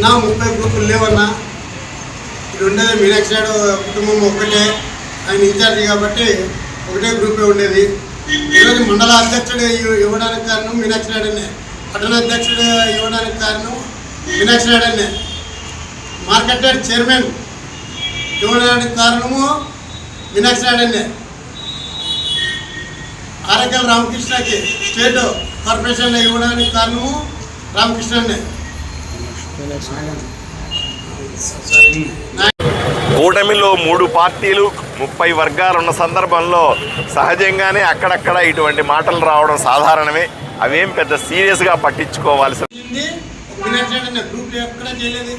నా ముప్పై గ్రూపులు లేవన్నా. ఇది ఉండేది మీనాక్షి నాయుడు కుటుంబం ఒక్కటే. ఆయన ఇన్ఛార్జి కాబట్టి ఒకటే గ్రూపే ఉండేది. ఈరోజు మండల అధ్యక్షుడు ఇవ్వడానికి కారణం మీనాక్షి నాయుడనే. పట్టణ అధ్యక్షుడు ఇవ్వడానికి కారణం మీనాక్షి నాయుడనే. మార్కెట్ యార్డ్ చైర్మన్ ఇవ్వడానికి కారణము మీనాక్షి నాయుడనే. ఆరకల్ రామకృష్ణకి స్టేట్ కార్పొరేషన్లో ఇవ్వడానికి కారణము రామకృష్ణనే. కూటమిలో మూడు పార్టీలు ముప్పై వర్గాలు ఉన్న సందర్భంలో సహజంగానే అక్కడక్కడ ఇటువంటి మాటలు రావడం సాధారణమే. అవేం పెద్ద సీరియస్గా పట్టించుకోవాల్సి వచ్చింది చేయలేదు?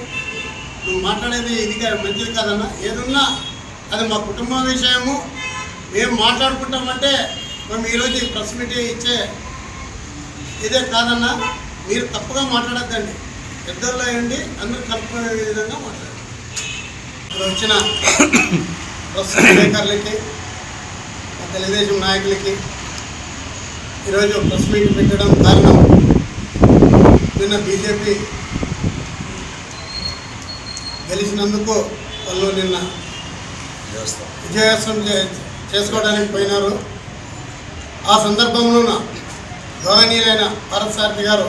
నువ్వు మాట్లాడేది ఇది మంచిది కాదన్నా? ఏదున్నా? అది మా కుటుంబ విషయము. మేము మాట్లాడుకుంటామంటే మేము ఈరోజు ఈ ప్రెస్ మీట్ ఇచ్చే ఇదే కాదన్నా? మీరు తప్పుగా మాట్లాడద్దండి. ఇద్దరులో అయ్యండి అందరూ కలుపుకునే విధంగా మాట్లాడారు ఇక్కడ వచ్చిన ప్రెస్ విలేకరులకి తెలుగుదేశం నాయకులకి ఈరోజు ప్రెస్ మీట్ పెట్టడం కారణం. నిన్న బీజేపీ గెలిచినందుకు వాళ్ళు నిన్న విజయోత్సవం చే- చేసుకోవడానికి పోయినారు. ఆ సందర్భంలోన గౌరవనీయులైన భారత్ సారథి గారు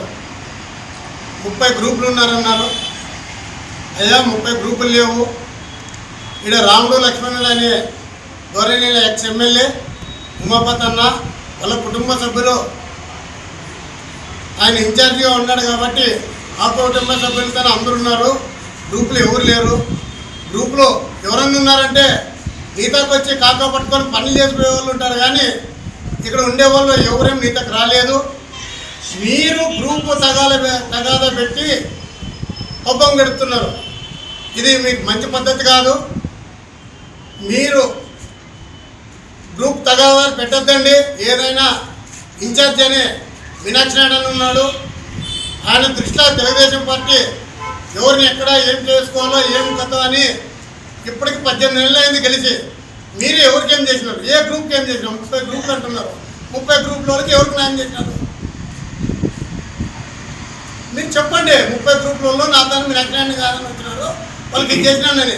ముప్పై గ్రూపులు ఉన్నారన్నారు. అయ్యా ముప్పై గ్రూపులు లేవు. ఇక్కడ రాముడు లక్ష్మణుడు అనే గౌరవనీయుల ఎక్స్ ఎమ్మెల్యే ఉమాపత్ అన్న వాళ్ళ కుటుంబ సభ్యులు ఆయన ఇన్ఛార్జిగా ఉన్నాడు కాబట్టి ఆ కుటుంబ సభ్యులతో అందరు ఉన్నారు. గ్రూపులు ఎవరు లేరు. గ్రూపులో ఎవరన్నా ఉన్నారంటే నీతకు వచ్చి కాకా పట్టుకొని పనులు చేసుకునే వాళ్ళు ఉంటారు కానీ ఇక్కడ ఉండే వాళ్ళు ఎవరేం నీతకు రాలేదు. మీరు గ్రూపు తగాల తగాద పెట్టి పబ్బం గడుపుతున్నారు ఇది మీకు మంచి పద్ధతి కాదు. మీరు గ్రూప్ తగాదాలు పెట్టొద్దండి. ఏదైనా ఇన్ఛార్జ్ అని మీనాక్షి నాయుడు అని ఉన్నాడు. ఆయన దృష్ట్యా తెలుగుదేశం పార్టీ ఎవరిని ఎక్కడ ఏం చేసుకోవాలో ఏం కథ అని ఇప్పటికి పద్దెనిమిది నెలలు అయింది గెలిచి. మీరు ఎవరికి ఏం చేసినారు? ఏ గ్రూప్కి ఏం చేసినారు? ముప్పై గ్రూప్లు అంటున్నారు. ముప్పై గ్రూప్ల వరకు ఎవరికి న్యాయం చేసినారు? మీరు చెప్పండి ముప్పై గ్రూపులలో నా తను మీరు అజ్ఞాన్ని కాదని వచ్చినారు వాళ్ళకి ఇది చేసినానని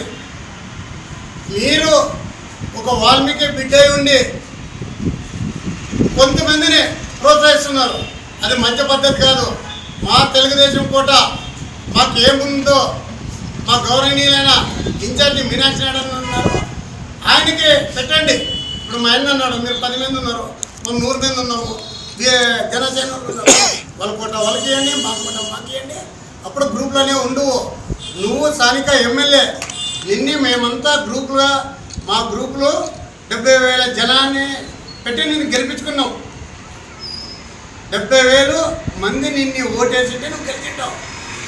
మీరు ఒక వాల్మీకి బిడ్డ అయి ఉండి కొంతమందిని ప్రోత్సహిస్తున్నారు. అది మంచి పద్ధతి కాదు. మా తెలుగుదేశం కోట మాకు ఏముందో మా గౌరవనీయులైన ఇన్ఛార్జి మీనాక్షి నాయుడు ఉన్నారు ఆయనకి పెట్టండి. ఇప్పుడు మా ఆయన అన్నాడు మీరు పది మంది ఉన్నారు మేము నూరు మంది ఉన్నాము ఏ- జనసేన వాళ్ళు ఉన్నారు. వాళ్ళ కోట వాళ్ళకి ఇవ్వండి మా కోట మాకు ఇవ్వండి అప్పుడు గ్రూప్లోనే ఉండవు నువ్వు స్థానిక ఎమ్మెల్యే. నిన్ని మేమంతా గ్రూపుగా మా గ్రూపులో డెబ్బై వేల జనాన్ని పెట్టి నేను గెలిపించుకున్నావు డెబ్బై వేలు మంది నిన్ను ఓటేసింటే నువ్వు గెలిచింటావు.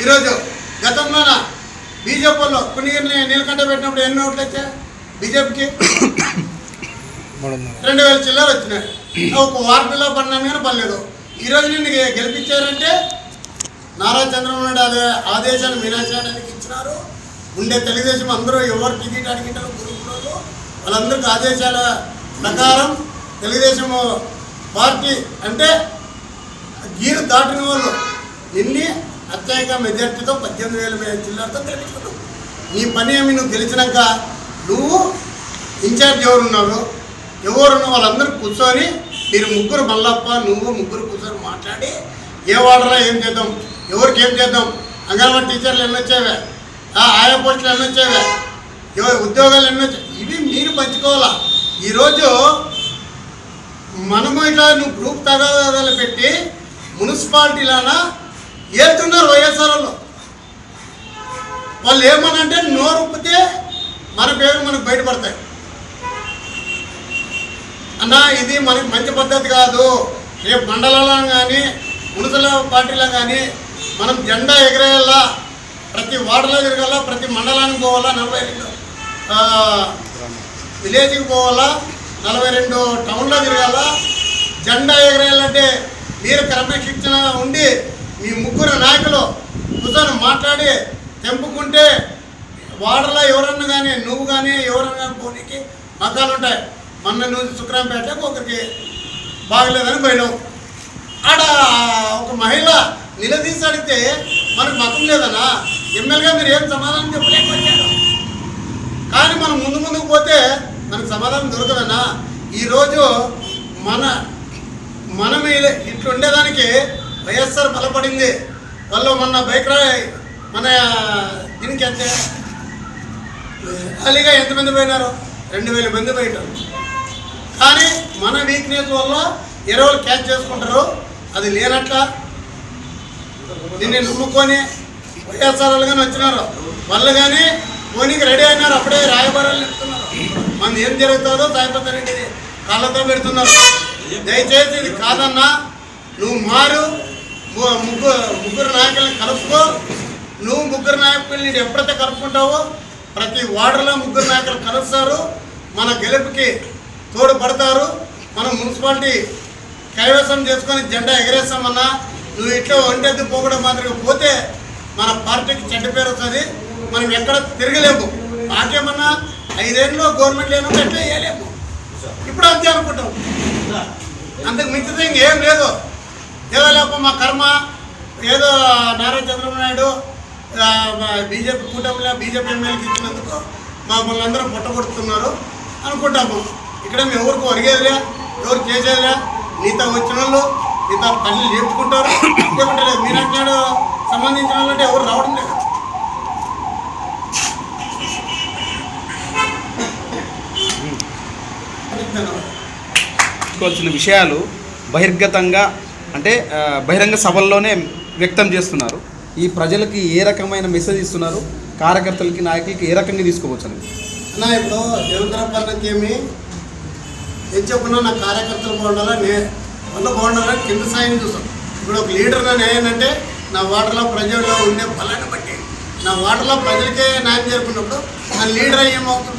ఈరోజు గతంలోన బీజేపీలో పుణ్యగిరిని నీలకంఠ పెట్టినప్పుడు ఎన్ని ఓట్లు వచ్చాయి? బీజేపీకి రెండు వేల చిల్లర వచ్చినాయి. ఒక వార్డులో పడినాను కానీ పర్లేదు. ఈరోజు నిన్ను గెలిపించారంటే నారా చంద్రబాబు నాయుడు అదే ఆదేశాలు మీనాక్షి ఇచ్చినారు. ఉండే తెలుగుదేశం అందరూ ఎవరు టికెట్ అడిగినారు గ్రూపులలో వాళ్ళందరికీ ఆదేశాల ప్రకారం తెలుగుదేశం పార్టీ అంటే గీరు దాటిన వాళ్ళు నిన్ని అత్యధిక మెజార్టీతో పద్దెనిమిది వేల మే- చిల్లరతో గెలిపించుకున్నావు. నీ పని ఏమి? నువ్వు గెలిచినాక నువ్వు ఇన్ఛార్జ్ ఎవరున్నారు? ఎవరున్న వాళ్ళందరూ కూర్చొని మీరు ముగ్గురు మల్లప్ప నువ్వు ముగ్గురు కూర్చొని మాట్లాడి ఏ వాడరా ఏం చేద్దాం? ఎవరికి ఏం చేద్దాం? అంగన్వాడీ టీచర్లు ఎన్ని వచ్చేవే? ఆయా పోస్టులు ఎన్ని వచ్చేవే? ఉద్యోగాలు ఎన్ని వచ్చాయి ఇవి మీరు పంచుకోవాలా? ఈరోజు మనము ఇట్లా నువ్వు గ్రూప్ తగాదాలు పెట్టి మున్సిపాలిటీలోన ఏతున్నారు వైఎస్ఆర్ వాళ్ళు వాళ్ళు ఏమనంటే నోరుప్పితే మన పేరు మనకు బయటపడతాయి. అన్నా ఇది మనకి మంచి పద్ధతి కాదు. రేపు మండలంలో కానీ మున్సిపల్ పార్టీలో కానీ మనం జెండా ఎగరేయాలా? ప్రతి వార్డులో తిరగాల? ప్రతి మండలానికి పోవాలా? నలభై రెండు విలేజ్కి పోవాలా? నలభై రెండు టౌన్లో తిరగాల? జెండా ఎగరేయాలంటే మీరు క్రమశిక్షణ ఉండి మీ ముగ్గురు నాయకులు కూర్చొని మాట్లాడి తెంపుకుంటే వార్డులో ఎవరన్నా కానీ నువ్వు కానీ ఎవరన్నా పోనీకి మకాలు ఉంటాయి మొన్న నుంచి శుక్రంపేటకు ఒకరికి బాగలేదని పోయినాం ఆడ ఒక మహిళ నిలదీసి అడిగితే మనకు మతం లేదన్నా ఎమ్మెల్యేగా మీరు ఏం సమాధానం చెప్పలేకపోయారు? కానీ మనం ముందు ముందుకు పోతే మనకు సమాధానం దొరకదన్నా ఈరోజు మన మనం ఇలా ఇట్లా ఉండేదానికి వైఎస్ఆర్ బలపడింది. వాళ్ళు మొన్న బైక్ రాయ్ మన దీనికి ఎంత? ఖాళీగా ఎంతమంది పోయినారు? రెండు వేల మంది పోయినారు. కానీ మన వీక్నెస్ వల్ల ఎరువులు క్యాచ్ చేసుకుంటారు. అది లేనట్లా దీన్ని నమ్ముకొని వైఎస్ఆర్ వాళ్ళు కానీ వచ్చినారు. వాళ్ళు కానీ పోనీకి రెడీ అయినారు. అప్పుడే రాయబారాలు చెప్తున్నారు. మనం ఏం జరుగుతుందో సాయిపత్ర రెడ్డి కాళ్ళతో పెడుతున్నారు. దయచేసి ఇది కాదన్నా నువ్వు మారు ము- ముగ్గురు ముగ్గురు నాయకుల్ని కలుపుకో. నువ్వు ముగ్గురు నాయకుల్ని ఎప్పుడైతే కలుపుకుంటావో ప్రతి వార్డులో ముగ్గురు నాయకులు కలుస్తారు. మన గెలుపుకి తోడ్పడతారు. మనం మున్సిపాలిటీ కైవసం చేసుకొని జెండా ఎగరేస్తామన్నా నువ్వు ఇట్లా ఒంటెద్దు పోకడం మాదిరిగా పోతే మన పార్టీకి చెడ్డ పేరు వస్తుంది. మనం ఎక్కడ తిరగలేము. మాకేమన్నా ఐదేళ్ళలో గవర్నమెంట్ లేనప్పుడు ఎట్లా వేయలేము ఇప్పుడు అంతే అనుకుంటాం. అంతకు మించితే ఇంకేం లేదు. ఏదో లేక మా కర్మ ఏదో నారా చంద్రబాబు నాయుడు బీజేపీ కూటమిలో బీజేపీ ఎమ్మెల్యేకి ఇచ్చినందుకు మమ్మల్ని అందరూ పుట్టగొడుతున్నారు అనుకుంటాము. ఇక్కడ మేము ఎవరికి ఒరిగేదిలే ఎవరు చేసేదిలే. నీతో వచ్చిన వాళ్ళు నీతో పనులు చేర్చుకుంటారు లేకుంటే లేదు మీనాటి నాయుడు సంబంధించిన వాళ్ళు అంటే ఎవరు రావడం లేదు. తీసుకోవాల్సిన విషయాలు బహిర్గతంగా అంటే బహిరంగ సభల్లోనే వ్యక్తం చేస్తున్నారు. ఈ ప్రజలకి ఏ రకమైన మెసేజ్ ఇస్తున్నారు? కార్యకర్తలకి నాయకులకి ఏ రకంగా తీసుకోవచ్చు అన్న ఇప్పుడు నిరంతర పనులకి ఏమి ఏం చెప్పినా నా కార్యకర్తలు బాగుండాలా? నే వాళ్ళు బాగుండాలని కింద సాయం చూస్తాం. ఇప్పుడు ఒక లీడర్ నేను ఏంటంటే నా వాటర్లో ప్రజల్లో ఉండే బలాన్ని బట్టి నా వాటర్లో ప్రజలకే న్యాయం చేరుకున్నప్పుడు నా లీడర్ ఏమవుతుంది